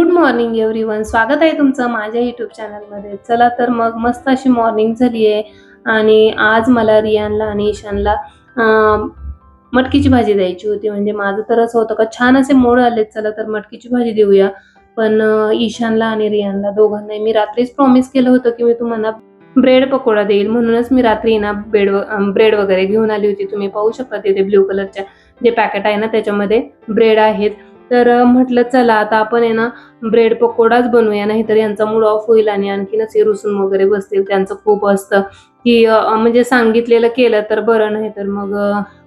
Good morning everyone स्वागत आहे तुमचं माझ्या युट्यूब चॅनलमध्ये चला तर मग मस्त अशी मॉर्निंग झाली आहे. आणि आज मला रियानला आणि ईशानला मटकीची भाजी द्यायची होती. म्हणजे माझं तर असं होतं का छान असे मोड आले चला तर मटकीची भाजी देऊया. पण ईशानला आणि रियानला दोघांनाही मी रात्रीच प्रॉमिस केलं होतं की मी तुम्हाला ब्रेड पकोडा देईल. म्हणूनच मी रात्री ना ब्रेड ब्रेड वगैरे घेऊन आली होती. तुम्ही पाहू शकता तिथे ब्ल्यू कलरच्या जे पॅकेट आहे ना त्याच्यामध्ये ब्रेड आहेत. तर म्हटलं चला आता आपण आहे ना ब्रेड पकोडाच बनवूया नाहीतर यांचा मूड ऑफ होईल आणि आणखीनच हे रुसून वगैरे बसतील. त्यांचं खूप असतं की म्हणजे सांगितलेलं केलं तर बरं नाही तर मग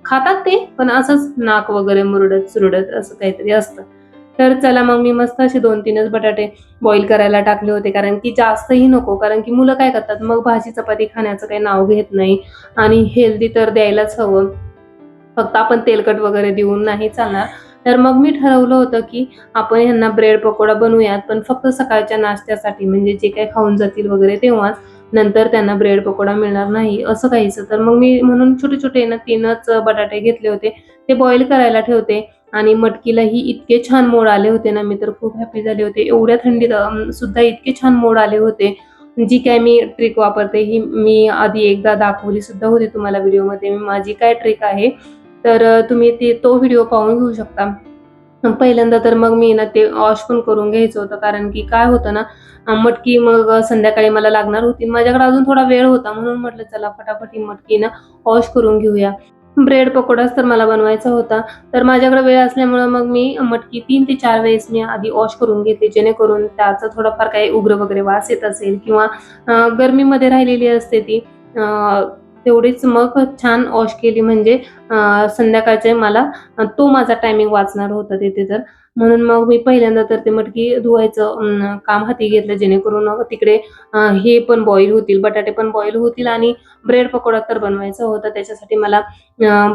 खातात ते पण असंच नाक वगैरे मुरडत सुरडत असं काहीतरी असतं. तर चला मग मी मस्त असे दोन तीनच बटाटे बॉईल करायला टाकले होते कारण की जास्तही नको कारण की मुलं काय करतात मग भाजी चपाती खाण्याचं काही नाव घेत नाही आणि हेल्दी तर द्यायलाच हवं. फक्त आपण तेलकट वगैरे देऊन नाही चालणार. तर मग मी ठरवलं होतं की आपण ह्यांना ब्रेड पकोडा बनवूयात पण फक्त सकाळच्या नाश्त्यासाठी म्हणजे जे काही खाऊन जातील वगैरे तेव्हाच नंतर त्यांना ब्रेड पकोडा मिळणार नाही असं काहीच तर मग मी म्हणून छोटे छोटे ना तीनच बटाटे घेतले होते ते बॉईल करायला ठेवते आणि मटकीलाही इतके छान मोड आले होते ना मी तर खूप हॅपी झाले होते. एवढ्या थंडीत सुद्धा इतके छान मोड आले होते. जी काय मी ट्रिक वापरते ही मी आधी एकदा दाखवली सुद्धा होती तुम्हाला व्हिडिओमध्ये मी माझी काय ट्रिक आहे तर तुम्ही ते तो व्हिडिओ पाहून घेऊ शकता. पहिल्यांदा तर मग मी ना ते वॉश पण करून घ्यायचं होतं कारण की काय होतं ना मटकी मग संध्याकाळी मला लागणार होती. माझ्याकडे अजून थोडा वेळ होता म्हणून म्हटलं चला फटाफट ही मटकी ना वॉश करून घेऊया. ब्रेड पकोडाच तर मला बनवायचा होता. तर माझ्याकडे वेळ असल्यामुळं मग मी मटकी तीन ते चार वेळेस मी आधी वॉश करून घेते जेणेकरून त्याचा थोडाफार काही उग्र वगैरे वास येत असेल किंवा गरमीमध्ये राहिलेली असते ती तेवढीच मग छान वॉश केली. म्हणजे संध्याकाळचे मला तो माझा टायमिंग वाचणार होता तिथे तर. म्हणून मग मी पहिल्यांदा तर ते मटकी धुवायचं काम हाती घेतलं. जेणेकरून तिकडे हे पण बॉईल होतील बटाटे पण बॉईल होतील आणि ब्रेड पकोडा तर बनवायचा होता. त्याच्यासाठी मला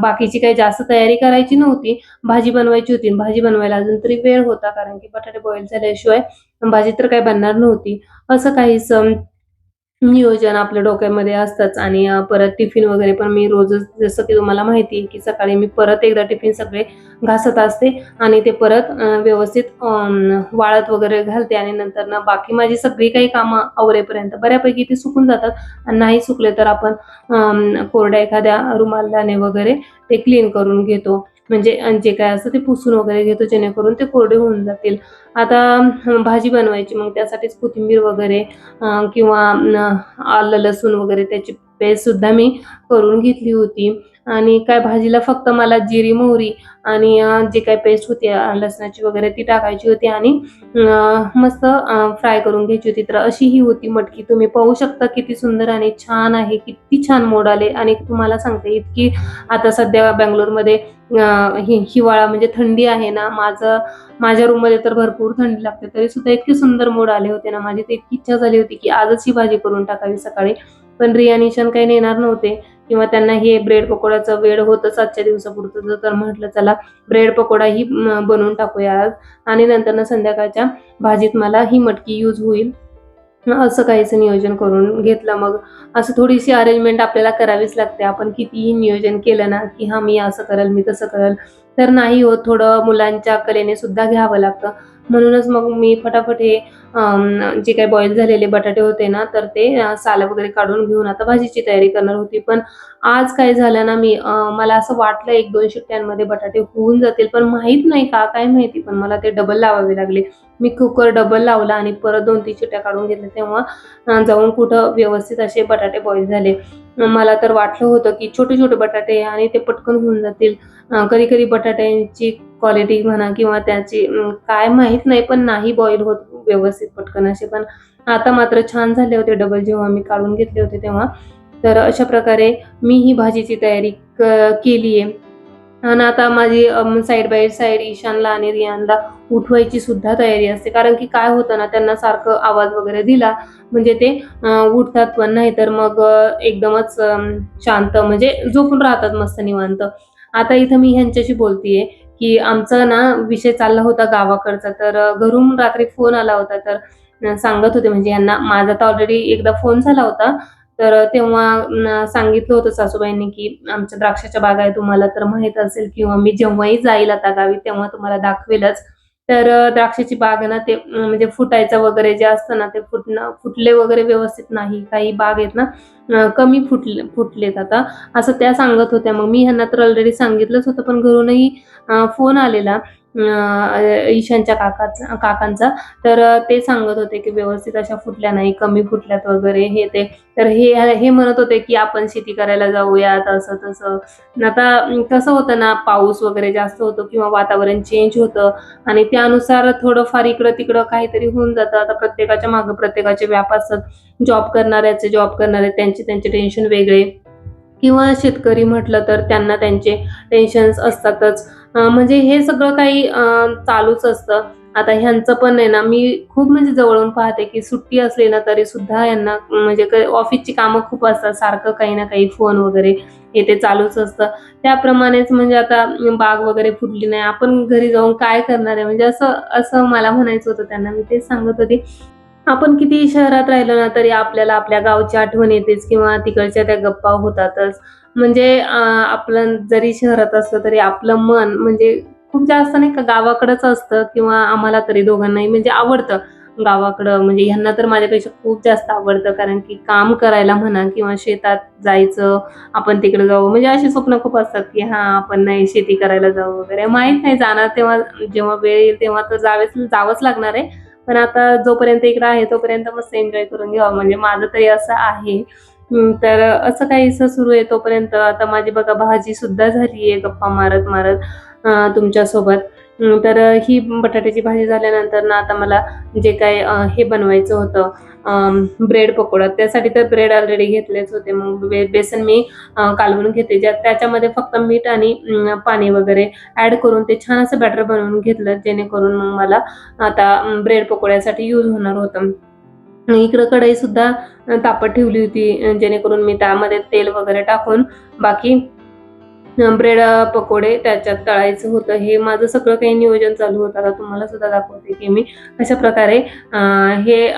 बाकीची काही जास्त तयारी करायची नव्हती. भाजी बनवायची होती. भाजी बनवायला अजून तरी वेळ होता कारण की बटाटे बॉईल झाल्याशिवाय भाजी तर काही बनणार नव्हती. असं काहीच नियोजन आपल्या डोक्यामध्ये असतंच. आणि परत टिफिन वगैरे पण मी रोजच जसं की तुम्हाला माहिती आहे की सकाळी मी परत एकदा टिफिन सगळे घासत असते आणि ते परत व्यवस्थित वाळत वगैरे घालते आणि नंतर ना बाकी माझी सगळी काही कामं आवरेपर्यंत बऱ्यापैकी ते सुकून जातात. आणि नाही सुकले तर आपण कोरड्या एखाद्या रुमालाने वगैरे ते क्लीन करून घेतो. म्हणजे जे काय असतं ते पुसून वगैरे घेतो जेणेकरून ते कोरडे होऊन जातील. आता भाजी बनवायची मग त्यासाठीच कोथिंबीर वगैरे किंवा आलं लसूण वगैरे त्याची पेस्ट सुद्धा मी करून घेतली होती. आणि काय भाजीला फक्त मला जिरी मोहरी आणि जे जी काय पेस्ट होती लसणाची वगैरे ती टाकायची होती आणि मस्त फ्राय करून घ्यायची होती. तर अशी ही होती मटकी. तुम्ही पाहू शकता किती सुंदर आणि छान आहे किती छान मोड आले. आणि तुम्हाला सांगते इतकी आता सध्या बँगलोरमध्ये हि हिवाळा म्हणजे थंडी आहे ना माझं माझ्या रूममध्ये तर भरपूर थंडी लागते. तरी सुद्धा इतके सुंदर मोड आले होते ना माझी तर इतकी इच्छा झाली होती की आजच ही भाजी करून टाकावी सकाळी. पण रिया निशान काही नेणार नव्हते. किंवा त्यांना हे ब्रेड पकोडाचा वेळ होतच आजच्या दिवसापुरतं. तर म्हटलं चला ब्रेड पकोडा ही बनवून टाकूया आज. आणि नंतर ना संध्याकाळच्या भाजीत मला ही मटकी यूज होईल. असं काहीच नियोजन करून घेतलं. मग असं थोडीशी अरेंजमेंट आपल्याला करावीच लागते. आपण कितीही नियोजन केलं ना की हा मी असं करेल मी तसं करेल. तर नाही होत. थोडं मुलांच्या कलेने सुद्धा घ्यावं लागतं. म्हणूनच मग मी फटाफट हे जे काही बॉईल झालेले बटाटे होते ना तर ते अ, सालं वगैरे काढून घेऊन आता भाजीची तयारी करणार होती. पण आज काय झालं ना मी मला असं वाटलं एक दोन शिट्ट्यांमध्ये बटाटे होऊन जातील पण माहीत नाही का काय माहिती पण मला ते डबल लावावे लागले. मी कुकर डबल लावला आणि परत दोन तीन शिट्ट्या काढून घेतल्या. तेव्हा जाऊन कुठं व्यवस्थित असे बटाटे बॉईल झाले. मला तर वाटलं होतं की छोटे छोटे बटाटे आणि ते पटकन होऊन जातील. कधी कधी बटाट्यांची क्वालिटी म्हणा किंवा त्याची काय माहीत नाही पण नाही बॉईल होत व्यवस्थित पटकन असे. पण आता मात्र छान झाले होते डबल जेव्हा मी काढून घेतले होते तेव्हा. तर अशा प्रकारे मी ही भाजीची तयारी केली आहे. आणि आता माझी साईड बाय साईड ईशानला आणि रियानला उठवायची सुद्धा तयारी असते. कारण की काय होतं ना त्यांना सारखं आवाज वगैरे दिला म्हणजे ते उठतात पण नाही तर मग एकदमच शांत म्हणजे झोपून राहतात मस्त निवांत. आता इथं मी ह्यांच्याशी बोलतीये. की आमचा ना विषय चालला होता गावाकडचा तर घरून रात्री फोन आला होता. तर सांगत होते म्हणजे यांना माझा तर ऑलरेडी एकदा फोन झाला होता. तर तेव्हा सांगितलं होतं सासूबाईंनी की आमच्या द्राक्षाच्या बागा आहे तुम्हाला तर माहीत असेल किंवा मी जेव्हाही जाईल आता गावी तेव्हा तुम्हाला दाखवेलच. तर द्राक्षाची बाग ना ते म्हणजे फुटायचं वगैरे जे असतं ना ते फुटणं फुटले वगैरे व्यवस्थित नाही. काही बाग आहेत ना कमी फुटले फुटलेत आता. असं त्या सांगत होत्या. मग मी ह्यांना तर ऑलरेडी सांगितलंच होतं पण घरूनही फोन आलेला ईशांच्या ईशानच्या काकाचा काकांचा. तर ते सांगत होते की व्यवस्थित अशा फुटल्या नाही कमी फुटल्यात वगैरे हे ते. तर हे हे म्हणत होते की आपण शेती करायला जाऊयात असं तसं. आता कसं होतं ना पाऊस वगैरे जास्त होतो किंवा वातावरण चेंज होतं. आणि त्यानुसार थोडंफार इकडं तिकडं काहीतरी होऊन जातं. आता प्रत्येकाच्या मागं प्रत्येकाचे व्याप असतात जॉब करणाऱ्याचे जॉब करणारे त्यांचे त्यांचे टेन्शन वेगळे. किंवा शेतकरी म्हटलं तर त्यांना त्यांचे टेन्शन्स असतातच. म्हणजे हे सगळं काही चालूच असतं. आता ह्यांचं पण आहे ना मी खूप म्हणजे जवळून पाहते की सुट्टी असली ना तरी सुद्धा यांना म्हणजे ऑफिसची कामं खूप असतात. सारखं काही ना काही फोन वगैरे हे ते चालूच असतं. त्याप्रमाणेच म्हणजे आता बाग वगैरे फुटली नाही आपण घरी जाऊन काय करणार आहे? म्हणजे असं असं मला म्हणायचं होतं त्यांना. मी तेच सांगत होते. आपण किती शहरात राहिलो ना तरी आपल्याला आपल्या गावची आठवण येतेच किंवा तिकडच्या त्या गप्पा होतातच. म्हणजे आपण आपलं जरी शहरात असलं तरी आपलं मन म्हणजे खूप जास्त नाही का गावाकडंच असतं किंवा आम्हाला तरी दोघांनाही म्हणजे आवडतं. गावाकडं म्हणजे ह्यांना तर माझ्यापेक्षा खूप जास्त आवडतं कारण की काम करायला म्हणा किंवा शेतात जायचं आपण तिकडे जाऊ. म्हणजे अशी स्वप्न खूप असतात की हा आपण नाही शेती करायला जाऊ वगैरे. माहीत नाही जाणार तेव्हा जेव्हा वेळ येईल तेव्हा तर जावेच जावंच लागणार आहे. पण आता जोपर्यंत इकडे आहे तोपर्यंत मस्त एन्जॉय करून घ्यावा. म्हणजे माझं तरी असं आहे. तर असं काहीसं सुरू आहे तोपर्यंत. आता माझी बघा भाजी सुद्धा झाली आहे गप्पा मारत मारत तुमच्यासोबत. तर ही बटाट्याची भाजी झाल्यानंतर ना आता मला जे काय हे बनवायचं होतं ब्रेड पकोडा त्यासाठी तर ब्रेड ऑलरेडी घेतलेच होते. मग बे- बेसन मी कालवून घेते. ज्या त्याच्यामध्ये फक्त मीठ आणि पाणी वगैरे ऍड करून ते छान असं बॅटर बनवून घेतलं जेणेकरून मग मला आता ब्रेड पकोड्यासाठी यूज होणार होतं. इकडं कढई सुद्धा तापत ठेवली होती. जेणेकरून मी त्यामध्ये तेल वगैरे टाकून बाकी ब्रेड पकोडे त्याच्यात तळायचं होतं. हे माझं सगळं काही नियोजन चालू होतं. आता तुम्हाला सुद्धा दाखवते की मी कशा प्रकारे हे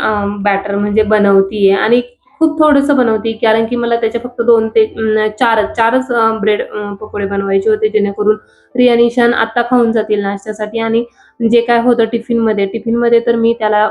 बॅटर म्हणजे बनवतीये. आणि खूप थोडंसं बनवते कारण की मला त्याच्या फक्त दोन ते चार चारच चारच ब्रेड पकोडे बनवायचे होते जेणेकरून रिया आत्ता खाऊन जातील नाश्त्यासाठी. आणि जे काय होतं टिफिनमध्ये टिफिनमध्ये तर मी त्याला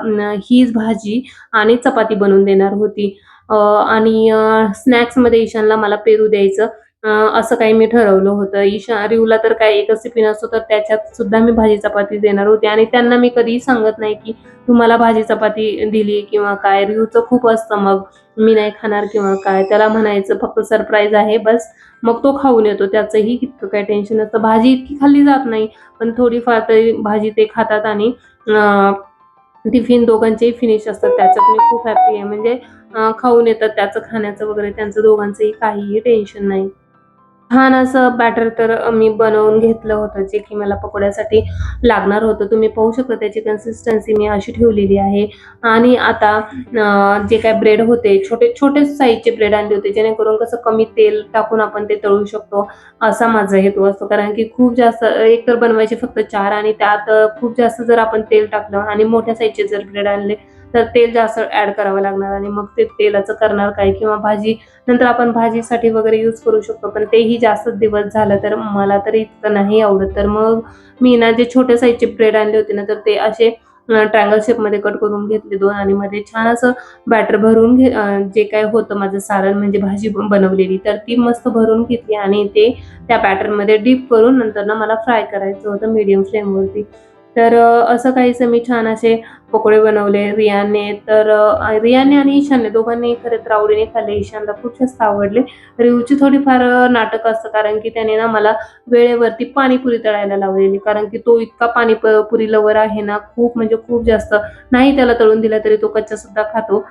हीच भाजी आणि चपाती बनवून देणार होती. आणि स्नॅक्समध्ये ईशानला मला पेरू द्यायचं. असं काही मी ठरवलं होतं. ईशा रिवला तर काय एकच टिफिन असतो तर त्याच्यात सुद्धा मी भाजी चपाती देणार होते. आणि त्यांना मी कधीही सांगत नाही की तुम्हाला भाजी चपाती दिली किंवा काय? रिवचं खूप असतं मग मी नाही खाणार किंवा काय? त्याला म्हणायचं फक्त सरप्राईज आहे बस. मग तो खाऊन येतो. त्याचंही इतकं काही टेन्शन नसतं. भाजी इतकी खाल्ली जात नाही पण थोडीफार तरी भाजी ते खातात आणि टिफिन दोघांचेही फिनिश असतात. त्याच्यात मी खूप हॅप्पी आहे. म्हणजे खाऊन येतात. त्याचं खाण्याचं वगैरे त्यांचं दोघांचंही काहीही टेन्शन नाही. छान असं बॅटर तर मी बनवून घेतलं होतं जे की मला पकोड्यासाठी लागणार होतं. तुम्ही पाहू शकता त्याची कन्सिस्टन्सी मी अशी ठेवलेली आहे. आणि आता जे काय ब्रेड होते छोटे छोटे साईजचे ब्रेड आणले होते जेणेकरून कसं कमी तेल टाकून आपण ते तळू शकतो असा माझा हेतू असतो. कारण की खूप जास्त एक तर बनवायचे फक्त चार आणि त्यात खूप जास्त जर आपण तेल टाकलं आणि मोठ्या साईजचे जर ब्रेड आणले तर तेल जास्त ऍड करावं लागणार आणि मग ते तेलाचं करणार काय? किंवा भाजी नंतर आपण भाजीसाठी वगैरे यूज करू शकतो पण तेही जास्त दिवस झालं तर मला तर इतकं नाही आवडत. तर मग मी ना जे छोट्या साईजचे ब्रेड आणले होते ना तर ते असे ट्रँगल शेपमध्ये कट करून घेतले दोन आणि मध्ये छान असं बॅटर भरून घे जे काय होतं माझं सारण म्हणजे भाजी बनवलेली तर ती मस्त भरून घेतली आणि ते त्या बॅटरमध्ये डीप करून नंतर ना मला फ्राय करायचं होतं मीडियम फ्लेमवरती तर असं काहीसं मी छान असे पकोडे बनवले रियाने. तर रियाने आणि ईशानने दोघांनी खरं तर आवडीने खाल्ले. ईशानला खूप जास्त आवडले. रिवची थोडीफार नाटक असतं कारण की त्याने ना मला वेळेवरती पाणीपुरी तळायला लावलेली. कारण की तो इतका पाणीपुरी लवर आहे ना खूप म्हणजे खूप जास्त नाही त्याला तळून दिला तरी तो कच्चा सुद्धा खातो.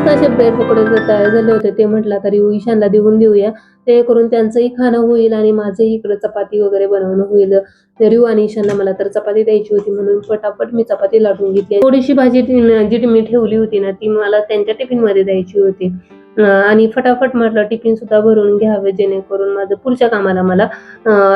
जास्त असे प्रेम पकोडे झाले होते ते म्हटलं तरी ईशानला देऊन देऊया. ते करून त्यांचंही खाणं होईल आणि माझंही इकडे चपाती वगैरे बनवणं होईल. रिव आणि ईशानला मला तर चपाती द्यायची होती म्हणून पटापट मी चपाती लाटून घेतली. थोडीशी भाजी जी मी ठेवली होती ना ती मला त्यांच्या टिफिनमध्ये द्यायची होती. आणि फटाफट म्हटलं टिफिन सुद्धा भरून घ्यावे जेणेकरून माझं पुढच्या कामाला मला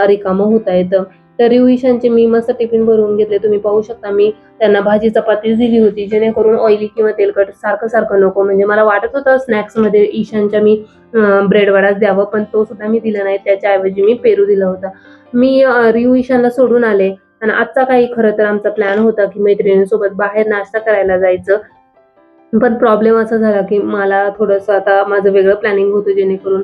रिकामं होता येतं. तर रिव मी मस्त टिफिन भरून घेतले. तुम्ही पाहू शकता मी त्यांना भाजी चपाती दिली होती जेणेकरून ऑइली किंवा तेलकट सारखं सारखं नको. म्हणजे मला वाटत होतं स्नॅक्समध्ये ईशानच्या मी ब्रेडवडाच द्यावं पण तो सुद्धा मी दिला नाही. त्याच्याऐवजी मी पेरू दिला होता. मी रिव ईशानला सोडून आले. आणि आजचा काही खरं तर आमचा प्लॅन होता की मैत्रिणींसोबत बाहेर नाश्ता करायला जायचं. पण प्रॉब्लेम असा झाला की मला थोडंसं आता माझं वेगळं प्लॅनिंग होतं जेणेकरून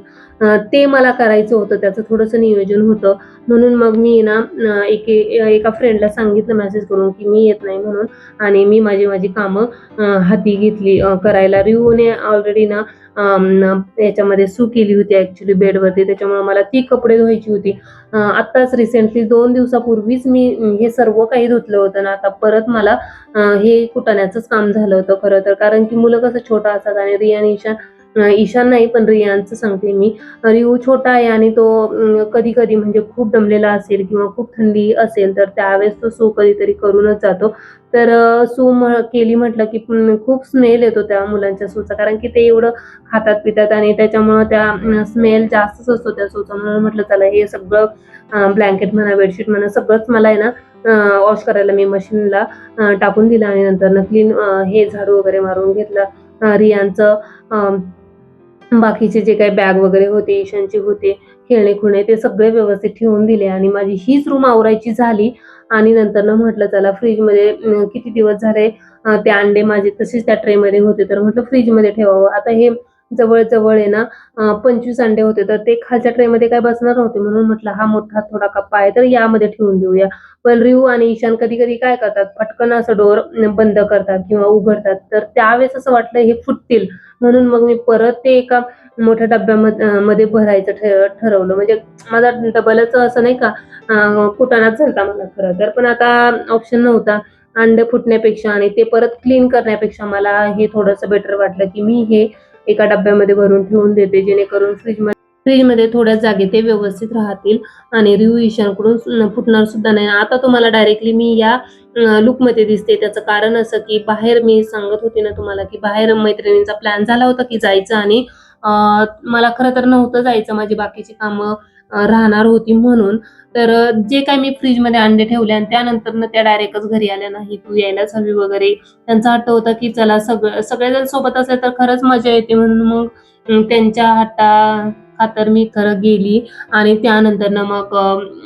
ते मला करायचं होतं त्याचं थोडंसं नियोजन होतं. म्हणून मग मी ना एके एका फ्रेंडला सांगितलं मेसेज करून की मी येत नाही म्हणून आणि मी माझी माझी कामं हाती घेतली करायला. रिवूने ऑलरेडी ना याच्यामध्ये सू केली होती ऍक्च्युली बेडवरती. त्याच्यामुळे मला ती कपडे धुवायची होती. आत्ताच रिसेंटली दोन दिवसापूर्वीच मी हे सर्व काही धुतलं होतं ना. आता परत मला हे कुटाण्याचंच काम झालं होतं खरं तर. कारण की मुलं कसं छोटं असतात आणि रियान ईशान नाही पण रियांचं सांगते मी. रिऊ छोटा आहे आणि तो कधी कधी म्हणजे खूप दमलेला असेल किंवा खूप थंडी असेल तर त्यावेळेस तो सू कधीतरी करूनच जातो. तर सू म केली म्हटलं की खूप स्मेल येतो त्या मुलांच्या सूचा कारण की ते एवढं खातात पितात आणि त्याच्यामुळं त्या स्मेल जास्तच असतो त्या सूचा म्हणून म्हटलं चला हे सगळं ब्लँकेट म्हणा बेडशीट म्हणा सगळंच मला आहे ना वॉश करायला मी मशीनला टाकून दिलं आणि नंतर क्लीन हे झाडू वगैरे मारून घेतलं रियांचं अं, बाकीचे जे काही बॅग वगैरे होते ईशांचे होते खेळणे खुणे ते सगळे व्यवस्थित ठेवून दिले आणि माझी हीच रूम आवरायची झाली. आणि नंतर ना म्हटलं चला फ्रीजमध्ये किती दिवस झाले ते अंडे माझे तसेच त्या ट्रेमध्ये होते तर म्हटलं फ्रीजमध्ये ठेवावं. आता हे जवळ जवळ आहे ना पंचवीस अंडे होते. तर ते खालच्या ट्रेमध्ये काय बसणार नव्हते म्हणून म्हटलं हा मोठा थोडा कप्पा आहे तर यामध्ये ठेवून देऊया. पण रिव आणि ईशान कधी कधी काय करतात पटकन असं डोर बंद करतात किंवा उघडतात. तर त्यावेळेस असं वाटलं हे फुटतील. म्हणून मग मी परत ते एका मोठ्या डब्यामध्ये मध्ये भरायचं ठर- ठरवलं. म्हणजे माझा डबलच असं नाही का कुटाणाच झालता मला खरं तर. पण आता ऑप्शन नव्हता. अंडे फुटण्यापेक्षा आणि ते परत क्लीन करण्यापेक्षा मला हे थोडंसं बेटर वाटलं की मी हे एका डब्यामध्ये भरून ठेवून देते जेणेकरून फ्रीजमध्ये फ्रीजमध्ये थोड्या जागे ते व्यवस्थित राहतील आणि रिव्ह्यू ईशानकडून फुटणार सुद्धा नाही. आता तुम्हाला डायरेक्टली मी या लुकमध्ये दिसते. त्याचं कारण असं की बाहेर मी सांगत होते ना तुम्हाला की बाहेर मैत्रिणींचा प्लॅन झाला होता की जायचं आणि मला खरं तर नव्हतं जायचं. माझी बाकीची कामं राहणार होती म्हणून. तर जे काय मी फ्रीजमध्ये अंडे ठेवले आणि त्यानंतर ना त्या डायरेक्टच घरी आल्या नाही तू यायलाच हवी वगैरे. त्यांचा हट्ट होता की चला सगळं सगळेजण सोबत असले तर खरंच मजा येते म्हणून मग त्यांच्या हट्टा खातर मी खरं गेली आणि त्यानंतर ना मग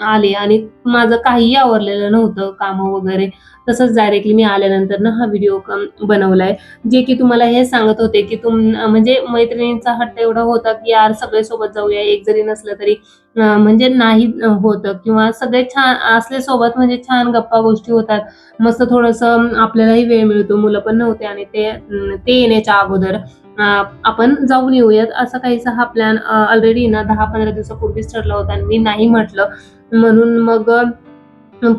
आले. आणि माझं काहीही आवरलेलं नव्हतं कामं वगैरे. तसंच डायरेक्टली मी आल्यानंतर ना हा व्हिडिओ बनवलाय. जे की तुम्हाला हे सांगत होते की तुम म्हणजे मैत्रिणींचा हट्ट एवढा होता की यार सगळे सोबत जाऊया एक जरी नसलं तरी म्हणजे नाही होतं. किंवा सगळे छान असले सोबत म्हणजे छान गप्पा गोष्टी होतात. मस्त थोडंसं आपल्यालाही वेळ मिळतो. मुलं पण नव्हते आणि ते ते येण्याच्या अगोदर. आपण जाऊन येऊयात असा काहीसा हा प्लॅन ऑलरेडी ना दहा पंधरा दिवसापूर्वीच ठरला होता आणि मी नाही म्हटलं. म्हणून मग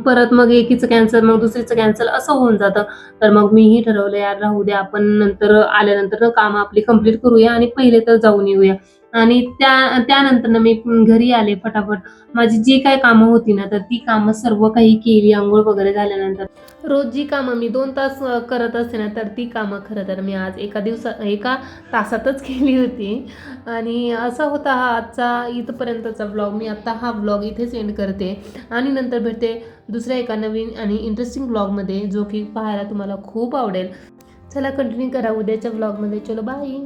परत मग एकीचं कॅन्सल मग दुसरीचं कॅन्सल असं होऊन जातं. तर मग मीही ठरवलं यार राहू द्या आपण नंतर आल्यानंतर कामं आपली कंप्लीट करूया आणि पहिले तर जाऊन येऊया. आणि त्या त्यानंतर ना मी घरी आले फटाफट. माझी जी काय कामं होती ना तर ती कामं सर्व काही केली आंघोळ वगैरे झाल्यानंतर. रोज जी कामं मी दोन तास करत असते ना तर ती कामं खरं तर मी आज एका दिवसा एका तासातच केली होती. आणि असा होता हा आजचा इथपर्यंतचा ब्लॉग मी आता हा ब्लॉग इथेच एंड करते. आणि नंतर भेटते दुसऱ्या एका नवीन आणि इंटरेस्टिंग ब्लॉगमध्ये जो की पाहायला तुम्हाला खूप आवडेल. चला कंटिन्यू करा उद्याच्या ब्लॉगमध्ये चलो बाय